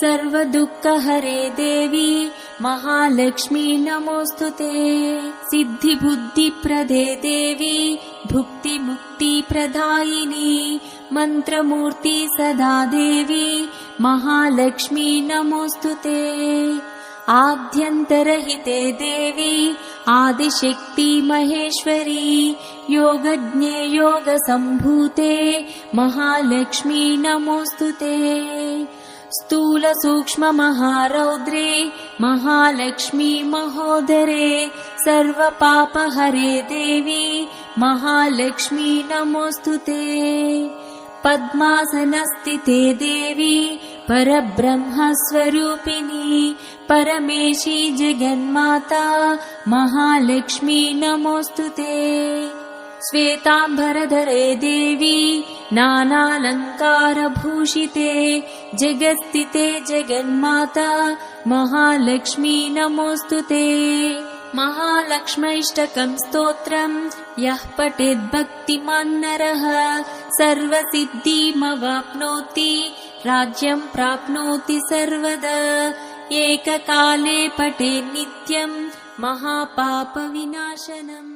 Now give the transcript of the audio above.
सर्वदुःखहरे देवी महालक्ष्मी नमोऽस्तु ते। सिद्धिबुद्धिप्रदे देवी भुक्तिमुक्तिप्रदायिनी मन्त्रमूर्ति सदा देवी महालक्ष्मी नमोऽस्तु ते। आद्यन्तरहिते देवी आदिशक्ति महेश्वरी योगज्ञे योगसम्भूते महालक्ष्मी नमोऽस्तु ते स्थूलसूक्ष्ममहारौद्रे महालक्ष्मी महोदरे सर्वपापहरे देवी महालक्ष्मी नमोऽस्तु ते। पद्मासनस्थिते देवी परब्रह्मस्वरूपिणी परमेशी जगन्माता महालक्ष्मी नमोऽस्तु ते श्वेताम्बरधरे देवी नानालङ्कारभूषिते जगत्स्थिते जगन्माता महालक्ष्मी नमोऽस्तु ते। महालक्ष्मैष्टकम् स्तोत्रम् यः पठेद्भक्तिमान् नरः सर्वसिद्धिमवाप्नोति राज्यम् प्राप्नोति सर्वदा। एककाले पठेन्नित्यम् महापापविनाशनम्